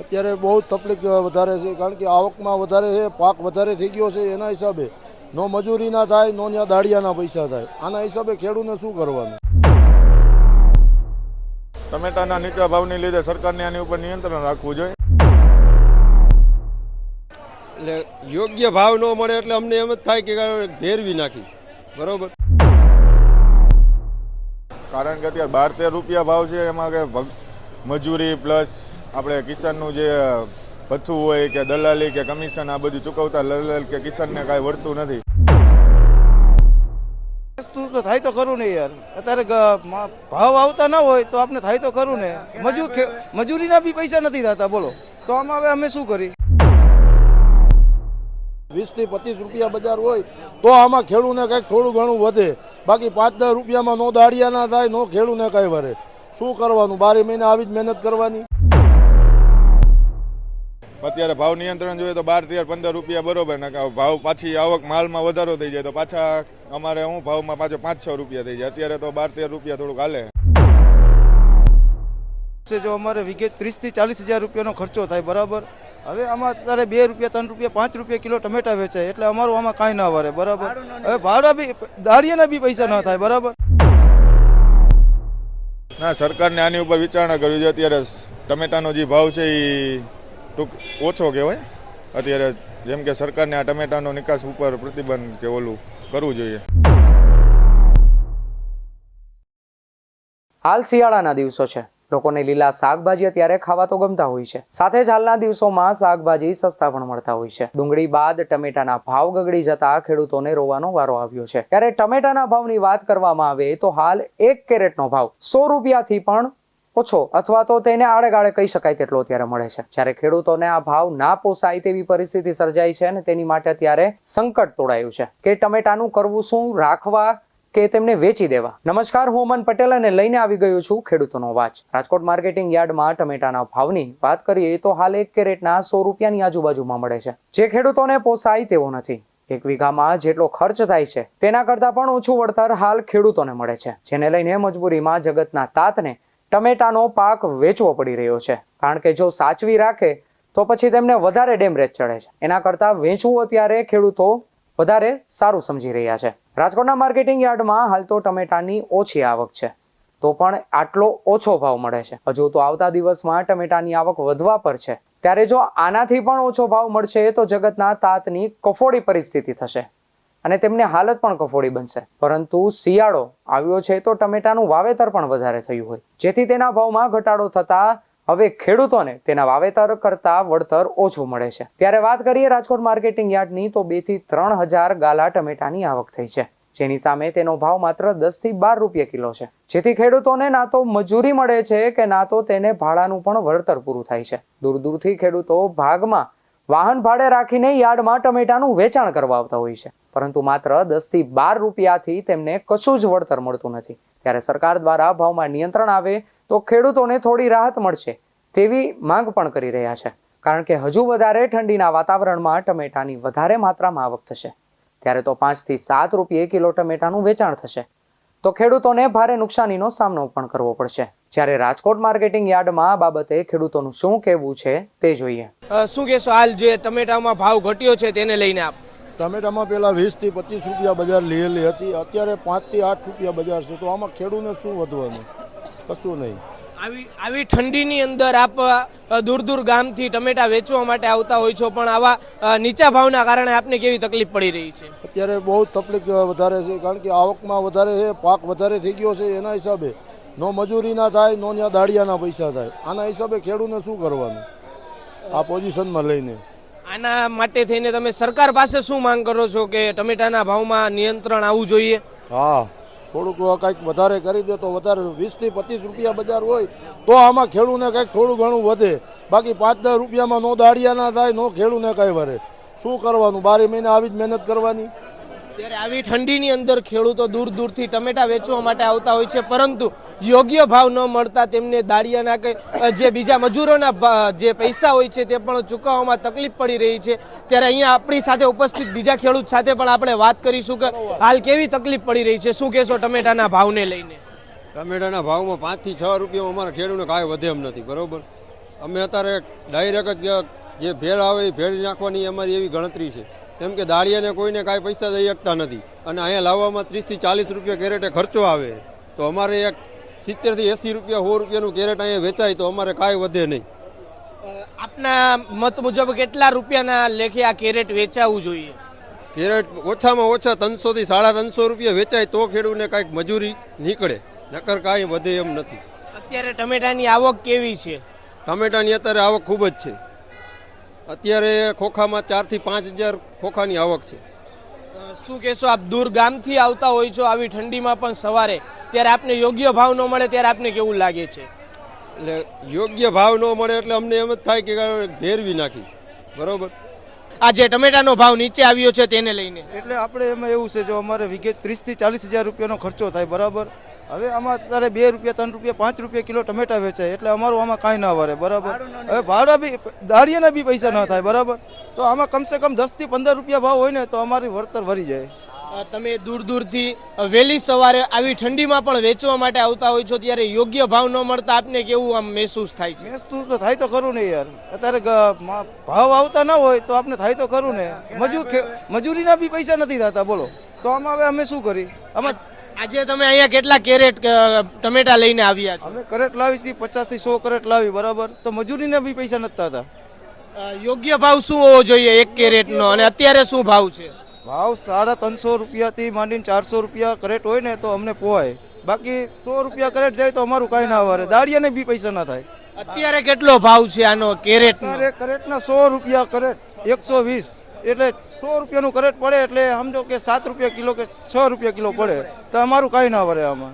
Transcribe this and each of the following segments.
અત્યારે બહુ જ તકલીફ વધારે છે કારણ કે આવકમાં વધારે છે પાક વધારે થઈ ગયો છે એના હિસાબે નો મજૂરી ના થાય નો ત્યાં દાડિયાના પૈસા થાય. આના હિસાબે ખેડૂતને શું કરવાનું? ટમેટાના નીચા ભાવની લીધે સરકારને આની ઉપર નિયંત્રણ રાખવું જોઈએ. એટલે યોગ્ય ભાવ ન મળે એટલે અમને એમ જ થાય કે ભેરવી નાખી. બરોબર? કારણ કે અત્યારે બાર તેર રૂપિયા ભાવ છે એમાં કે મજૂરી પ્લસ આપણે કિસાનનું જે ભથ્થું હોય કે દલાલી કે કમિશન આ બધું ચૂકવતા દલાલ કે કિસાનને કાંઈ વળતું નથી. વસ્તુ તો થાય તો ખરું ને યાર. અત્યારે ભાવ આવતા ના હોય તો આપણે થાય તો ખરું ને. મજૂર મજૂરીના બી પૈસા નથી થતા બોલો. તો આમાં હવે અમે શું કરી? વીસથી પચીસ રૂપિયા બજાર હોય તો આમાં ખેડૂતને કંઈક થોડું ઘણું વધે. બાકી પાંચ દસ રૂપિયામાં નો દાડિયા ના થાય નો ખેડૂતને કઈ વરે. શું કરવાનું? બારે મહિને આવી જ મહેનત કરવાની? અત્યારે ભાવ નિયંત્રણ જોઈએ તો બાર તેર પંદર રૂપિયા બરોબર ને કે ભાવ પાછી આવક માલમાં વધારો થઈ જાય તો પાછા અમારે હું ભાવમાં પાછો પાંચ છ રૂપિયા થઈ જાય. અત્યારે તો બાર તેર રૂપિયા થોડુંક હાલે. છે જો અમારે વિગે ત્રીસથી ચાલીસ હજાર રૂપિયાનો ખર્ચો થાય બરાબર? હવે આમાં અત્યારે બે રૂપિયા ત્રણ રૂપિયા પાંચ રૂપિયા કિલો ટમેટા વેચાય એટલે અમારું આમાં કાંઈ ના વરે બરાબર? હવે ભાડા બી દાળિયાના બી પૈસા ન થાય બરાબર? ના સરકારને આની ઉપર વિચારણા કરવી જોઈએ. અત્યારે ટમેટાનો જે ભાવ છે એ ટૂંક ઓછો કહેવાય. અત્યારે જેમ કે સરકારને આ ટમેટાનો નિકાસ ઉપર પ્રતિબંધ કે ઓલું કરવું જોઈએ. હાલ શિયાળાના દિવસો છે. લોકોને લીલા શાકભાજી અત્યારે ખાવા તો ગમતા હોય છે. સાથે જ હાલના દિવસોમાં શાકભાજી સસ્તા પણ મળતા હોય છે. ડુંગળી બાદ ટમેટાના ભાવ ગગડી જતા ખેડૂતોને રોવાનો વારો આવ્યો છે. ત્યારે ટમેટાના ભાવની વાત કરવામાં આવે તો હાલ એક કેરેટનો ભાવ સો રૂપિયાથી પણ ઓછો અથવા તો તેને આડેગાળે કહી શકાય તેટલો અત્યારે મળે છે. જ્યારે ખેડૂતોને આ ભાવ ના પોસાય તેવી પરિસ્થિતિ સર્જાઈ છે અને તેની માટે અત્યારે સંકટ તોડાયું છે. કે ટમેટાનું કરવું શું, રાખવા કે તેમને વેચી દેવા? નમસ્કાર, હું અમન પટેલ અને લઈને આવી ગયો છું ખેડૂતોનો અવાજ રાજકોટ માર્કેટિંગ યાર્ડમાં ટમેટાના ભાવની વાત કરીએ તો હાલ એક કેરેટના સો રૂપિયાની આજુબાજુમાં મળે છે. જે ખેડૂતોને પોસાય તેવો નથી. એક વીઘામાં જેટલો ખર્ચ થાય છે, તેના કરતાં પણ ઓછું વળતર હાલ ખેડૂતોને મળે છે. જેને લઈને મજબૂરીમાં જગતના તાતને ટમેટાનો પાક વેચવો પડી રહ્યો છે. કારણ કે જો સાચવી રાખે, તો પછી તેમને વધારે ડેમરેજ ચડે છે. એના કરતાં વેચવું અત્યારે ખેડૂતો વધારે સારું સમજી રહ્યા છે. રાજકોટના માર્કેટિંગ યાર્ડમાં હાલ તો ટમેટાની ઓછી આવક છે. તો પણ આટલો ઓછો ભાવ મળે છે. હજુ તો આવતા દિવસમાં ટમેટાની આવક વધવા પર છે. ત્યારે જો આનાથી પણ ઓછો ભાવ મળશે, તો જગતના તાતની કફોડી પરિસ્થિતિ થશે. અને તેમની હાલત પણ કફોડી બનશે. પરંતુ શિયાળો આવ્યો છે તો ટમેટાનું વાવેતર પણ વધારે થયું હોય. જેથી તેના ભાવમાં ઘટાડો થતા હવે ખેડૂતોને તેના વાવેતર કરતા વળતર ઓછું મળે છે. ત્યારે વાત કરીએ રાજકોટ માર્કેટિંગ યાર્ડની તો બેથી ત્રણ હજાર ગાલા ટમેટાની આવક થઈ છે. જેની સામે તેનો ભાવ માત્ર દસથી બાર રૂપિયા કિલો છે. જેથી ખેડૂતોને ના તો મજૂરી મળે છે કે ના તો તેને ભાડાનું પણ વળતર પૂરું થાય છે. દૂર દૂરથી ખેડૂતો ભાગમાં વાહન ભાડે રાખીને યાર્ડમાં ટમેટાનું વેચાણ કરવા આવતા હોય છે. પરંતુ માત્ર દસથી બાર રૂપિયાથી તેમને કશું જ વળતર મળતું નથી. ત્યારે સરકાર દ્વારા ભાવમાં નિયંત્રણ આવે તો ખેડૂતોને થોડી રાહત મળશે તેવી માંગ પણ કરી રહ્યા છે. કારણ કે હજુ વધારે ઠંડીના વાતાવરણમાં ટમેટાની વધારે માત્રામાં આવક થશે. ત્યારે તો પાંચથી સાત રૂપિયે કિલો ટમેટાનું વેચાણ થશે. તો ખેડૂતોને ભારે નુકસાનીનો સામનો પણ કરવો પડશે. જ્યારે રાજકોટ માર્કેટિંગ યાર્ડમાં આ બાબતે ખેડૂતોનું શું કહેવું છે તે જોઈએ. શું કહેશો? હાલ જે ટમેટામાં ભાવ ઘટ્યો છે તેને લઈને આપ. ટમેટામાં પેલા વીસથી પચીસ રૂપિયા બજાર લીધેલી હતી. અત્યારે પાંચથી આઠ રૂપિયા બજાર છે. તો આમાં ખેડૂતને શું વધવાનું? કશું નહીં. આવી આવી ઠંડીની અંદર આપ દૂર દૂર ગામથી ટમેટા વેચવા માટે આવતા હોય છો પણ આવા નીચા ભાવના કારણે આપને કેવી તકલીફ પડી રહી છે? અત્યારે બહુ તકલીફ વધારે છે કારણ કે આવકમાં વધારે છે પાક વધારે થઈ ગયો છે એના હિસાબે નો મજૂરી ના થાય નો ત્યાં દાડિયાના પૈસા થાય. આના હિસાબે ખેડૂતને શું કરવાનું? આ પોઝિશનમાં લઈને. આના માટે થઈને તમે સરકાર પાસે શું માંગ કરો છો કે ટમેટાના ભાવમાં નિયંત્રણ આવવું જોઈએ? હા. થોડુંક કંઈક વધારે કરી દે તો વધારે વીસથી પચીસ રૂપિયા બજાર હોય, તો આમાં ખેડૂને કંઈક થોડું ઘણું વધે. બાકી પાંચ દસ રૂપિયામાં નો દાડિયા ના થાય, નો ખેડૂને કાંઈ વરે શું કરવાનું? બારે મહિને આવી જ મહેનત કરવાની. ત્યારે આવી ઠંડીની અંદર ખેડૂતો દૂર દૂરથી ટમેટા વેચવા માટે આવતા હોય છે, પરંતુ યોગ્ય ભાવ ન મળતા તેમને દાળિયાના કે જે બીજા મજૂરોના જે પૈસા હોય છે તે પણ ચૂકવવામાં તકલીફ પડી રહી છે. ત્યારે અહીંયા આપણી સાથે ઉપસ્થિત બીજા ખેડૂત સાથે પણ આપણે વાત કરીશું કે હાલ કેવી તકલીફ પડી રહી છે? શું કહેશો ટમેટાના ભાવને લઈને? ટમેટાના ભાવમાં પાંચથી છ રૂપિયામાં અમારા ખેડૂતને કાંઈ વધે એમ નથી, બરોબર? અમે અત્યારે ડાયરેક્ટ જ ભેળ આવે એ ભેળ નાખવાની અમારી એવી ગણતરી છે. કેમ કે દાળિયાને કોઈને કાંઈ પૈસા દઈ શકતા નથી. અને અહીંયા લાવવામાં ત્રીસથી ચાલીસ રૂપિયા કેરેટે ખર્ચો આવે. તો અમારે એક સિત્તેરથી એંસી રૂપિયા સો રૂપિયાનું કેરેટ અહીંયા વેચાય તો અમારે કાંઈ વધે નહીં. આપના મત મુજબ કેટલા રૂપિયાના લેખે આ કેરેટ વેચાવું જોઈએ? કેરેટ ઓછામાં ઓછા ત્રણસોથી સાડા ત્રણસો રૂપિયા વેચાય તો ખેડૂતને કાંઈક મજૂરી નીકળે. નકર કાંઈ વધે એમ નથી. અત્યારે ટમેટાની આવક કેવી છે? ટમેટાની અત્યારે આવક ખૂબ જ છે. અત્યારે ખોખામાં ચારથી પાંચ હજાર ખોખાની આવક છે. શું કહેશો આપ દૂર ગામથી આવતા હોય છો આવી ઠંડીમાં પણ સવારે ત્યારે આપને યોગ્ય ભાવ ન મળે ત્યારે આપને કેવું લાગે છે? એટલે યોગ્ય ભાવ ન મળે એટલે અમને એમ જ થાય કે ભેરવી નાખી. બરોબર? આ જે ટમેટાનો ભાવ નીચે આવ્યો છે તેને લઈને. એટલે આપણે એમાં એવું છે જો અમારે વિગત ત્રીસથી ચાલીસ હજાર રૂપિયાનો ખર્ચો થાય બરાબર? હવે આમાં અત્યારે બે રૂપિયા ત્રણ રૂપિયા પાંચ રૂપિયા કિલો ટમેટા વેચાય. એટલે અમારું આમાં કાંઈ ના વરે બરાબર? હવે ભાડા બી દાળિયાના બી પૈસા ન થાય બરાબર? તો આમાં કમસે કમ દસથી પંદર રૂપિયા ભાવ હોય ને તો અમારી વળતર ભરી જાય. તમે દૂર દૂરથી વહેલી સવારે આવી ઠંડીમાં પણ વેચવા માટે આવતા હોય છો ત્યારે યોગ્ય ભાવ ન મળતા આપને કેવું આમ મહેસૂસ થાય છે? મહેસૂસ તો થાય તો ખરું ને યાર. અત્યારે ભાવ આવતા ના હોય તો આપને થાય તો ખરું ને. મજૂર મજૂરીના બી પૈસા નથી થતા બોલો. તો આમાં હવે અમે શું કરી? આમાં આજે તમે અહીંયા કેટલા કેરેટ ટમેટા લઈને આવ્યા છો? અમે કરેટ લાવી છીએ પચાસથી સો કરેટ લાવી બરાબર. તો મજૂરીને બી પૈસા નતા હતા. યોગ્ય ભાવ શું હોવો જોઈએ એક કેરેટનો? અને અત્યારે શું ભાવ છે? ભાવ સાડા ત્રણસો રૂપિયાથી માંડીને ચારસો રૂપિયા કરેટ હોય ને તો અમને પોવાય બાકી સો રૂપિયા કરેટ જાય તો અમારું કાંઈ ના વરે. દાળિયાને બી પૈસા ના થાય. અત્યારે કેટલો ભાવ છે આનો અત્યારે કરેટના સો રૂપિયા કરેટ એકસો વીસ. એટલે સો રૂપિયાનું કરેટ પડે એટલે સમજો કે સાત રૂપિયા કિલો કે છ રૂપિયા કિલો પડે તો અમારું કાંઈ ના વરે આમાં.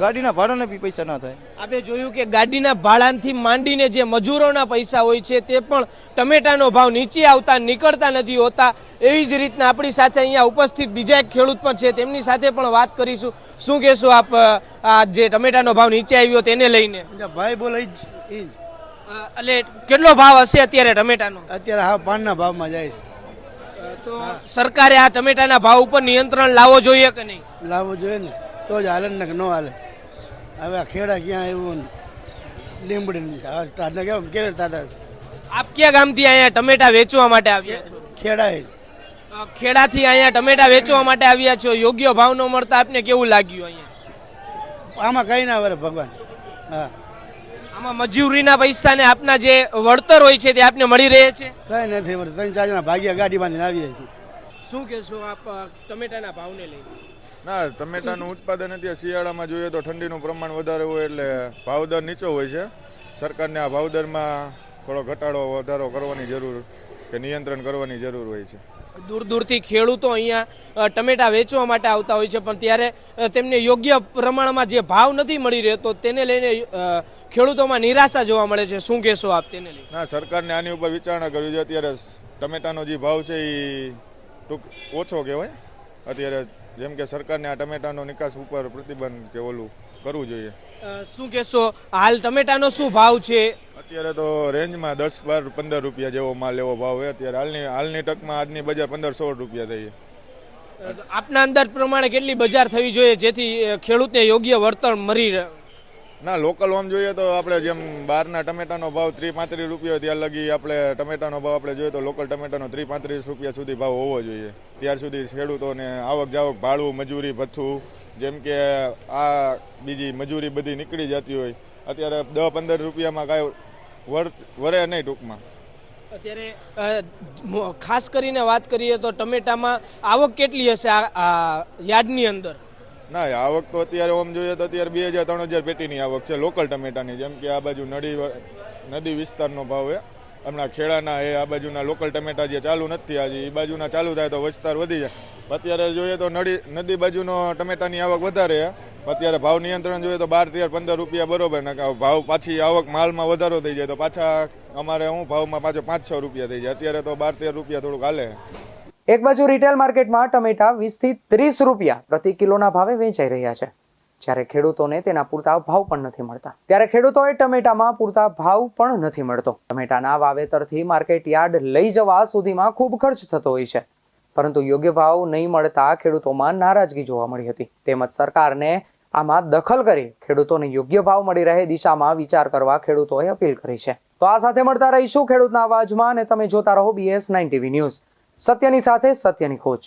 ગાડીના ભાડાને બી પૈસા ના થાય. આપણે જોયું કે ગાડીના ભાડાથી માંડીને જે મજૂરોના પૈસા હોય છે તે પણ ટમેટાનો ભાવ નીચે આવતા નીકળતા નથી હોતા. એવી જ રીતના આપણી સાથે અહીંયા ઉપસ્થિત બીજા એક ખેડૂત પણ છે તેમની સાથે પણ વાત કરીશું. શું કહેશો આપ આ જે ટમેટાનો ભાવ નીચે આવ્યો તેને લઈને? ભાઈ બોલે જ અ, એટલે કેટલો ભાવ હશે અત્યારે ટમેટાનો? અત્યારે હા પાનના ભાવમાં જાય છે. તો સરકારે આ ટમેટાના ભાવ ઉપર નિયંત્રણ લાવવો જોઈએ કે નહીં? લાવવો જોઈએ ને તો જ હાલે ને ન હાલે. હવે આ ખેડા ક્યાં એવું લીંબડી કેમ કેવી રીતે છે? આપ કયા ગામથી અહીંયા ટમેટા વેચવા માટે આવ્યા છો? ખેડા ખેડાથી અહીંયા ટમેટા વેચવા માટે આવ્યા છો યોગ્ય ભાવ ન મળતા આપને કેવું લાગ્યું અહીંયા? આમાં કઈ ના વરે ભગવાન. હા. આમાં મજૂરીના પૈસા ને આપના જે વળતર હોય છે તે આપને મળી રહે છે? કઈ નથી મળતું ત્રણ ચાર જણા ભાગ્યા ગાડી બાંધીને આવીએ છીએ. શું કહેશો આપ ટમેટાના ભાવને લઈને? ના ટમેટાનું ઉત્પાદન અત્યારે શિયાળામાં જોઈએ તો ઠંડીનું પ્રમાણ વધારે હોય એટલે ભાવદર નીચો હોય છે. સરકારને આ ભાવદરમાં થોડો ઘટાડો વધારો કરવાની જરૂર કે નિયંત્રણ કરવાની જરૂર હોય છે. દૂર દૂરથી ખેડૂતો અહીંયા ટમેટા વેચવા માટે આવતા હોય છે, પણ ત્યારે તેમને યોગ્ય પ્રમાણમાં જે ભાવ નથી મળી રહેતો તેને લઈને ખેડૂતોમાં નિરાશા જોવા મળે છે. શું કહેશો આપ તેને લઈને? ના, સરકારને આની ઉપર વિચારણા કરવી જોઈએ. અત્યારે ટમેટાનો જે ભાવ છે એ ટૂંક ઓછો કહેવાય. અત્યારે જેમ કે સરકારને આ ટમેટાનો નિકાસ ઉપર પ્રતિબંધ કે ઓલું કરવું જોઈએ. શું કહેશો? હાલ ટમેટાનો શું ભાવ છે? અત્યારે તો રેન્જમાં દસ બાર પંદર રૂપિયા જેવો માલ એવો ભાવ હોય અત્યારે હાલની હાલની ટકમાં આજની બજાર પંદર સોળ રૂપિયા થઈ આપના અંદાજ પ્રમાણે કેટલી બજાર થવી જોઈએ જેથી ખેડૂતને યોગ્ય વળતર મળી રહે? ના લોકલ ઓમ જોઈએ તો આપણે જેમ બહારના ટમેટાનો ભાવ ત્રીસ પાંત્રીસ રૂપિયા ત્યાં લગી આપણે ટમેટાનો ભાવ આપણે જોઈએ તો લોકલ ટમેટાનો ત્રીસ પાંત્રીસ રૂપિયા સુધી ભાવ હોવો જોઈએ. ત્યાર સુધી ખેડૂતોને આવક જાવક ભાડું, મજૂરી, ભથ્થું, જેમ કે આ બીજી મજૂરી બધી નીકળી જતી હોય, અત્યારે દસ પંદર રૂપિયામાં કાંઈ વર, વરે નહીં ટૂંકમાં. અત્યારે ખાસ કરીને વાત કરીએ તો ટમેટામાં આવક કેટલી હશે આ આ યાર્ડની અંદર? ના આવક તો અત્યારે આમ જોઈએ તો અત્યારે બે હજાર, ત્રણ હજાર પેટીની આવક છે લોકલ ટમેટાની. જેમ કે આ બાજુ નદી નદી વિસ્તારનો ભાવ એ હમણાં ખેડાના એ આ બાજુના લોકલ ટમેટા જે ચાલુ નથી આજે, એ બાજુના ચાલુ થાય તો વિસ્તાર વધી જાય. અત્યારે જોઈએ તો નદી નદી બાજુનો ટમેટાની આવક વધારે અત્યારે ભાવ નિયંત્રણ જોઈએ તો બાર, તેર, પંદર રૂપિયા બરોબર ને ભાવ પાછી આવક માલમાં વધારો થઈ જાય તો પાછા અમારે હું ભાવમાં પાછો પાંચ, છ રૂપિયા થઈ જાય. અત્યારે તો બાર, તેર રૂપિયા થોડુંક હાલે. એક બાજુ રિટેલ માર્કેટમાં ટમેટા વીસથી ત્રીસ રૂપિયા પ્રતિ કિલોના ભાવે વેચાઈ રહ્યા છે. જ્યારે ખેડૂતોને તેના પૂરતા ભાવ પણ નથી મળતા. ત્યારે ખેડૂતોએ ટમેટામાં પૂરતા ભાવ પણ નથી મળતો. ટમેટાના વાવેતરથી માર્કેટ યાર્ડ લઈ જવા સુધીમાં ખૂબ ખર્ચ થતો હોય છે. પરંતુ યોગ્ય ભાવ નહીં મળતા ખેડૂતોમાં નારાજગી જોવા મળી હતી. તેમજ સરકારને આમાં દખલ કરી ખેડૂતોને યોગ્ય ભાવ મળી રહે દિશામાં વિચાર કરવા ખેડૂતોએ અપીલ કરી છે. તો આ સાથે મળતા રહીશું ખેડૂતના અવાજમાં અને તમે જોતા રહો બીએસ નાઇન ટીવી ન્યૂઝ. સત્યની સાથે સત્યની ખોજ.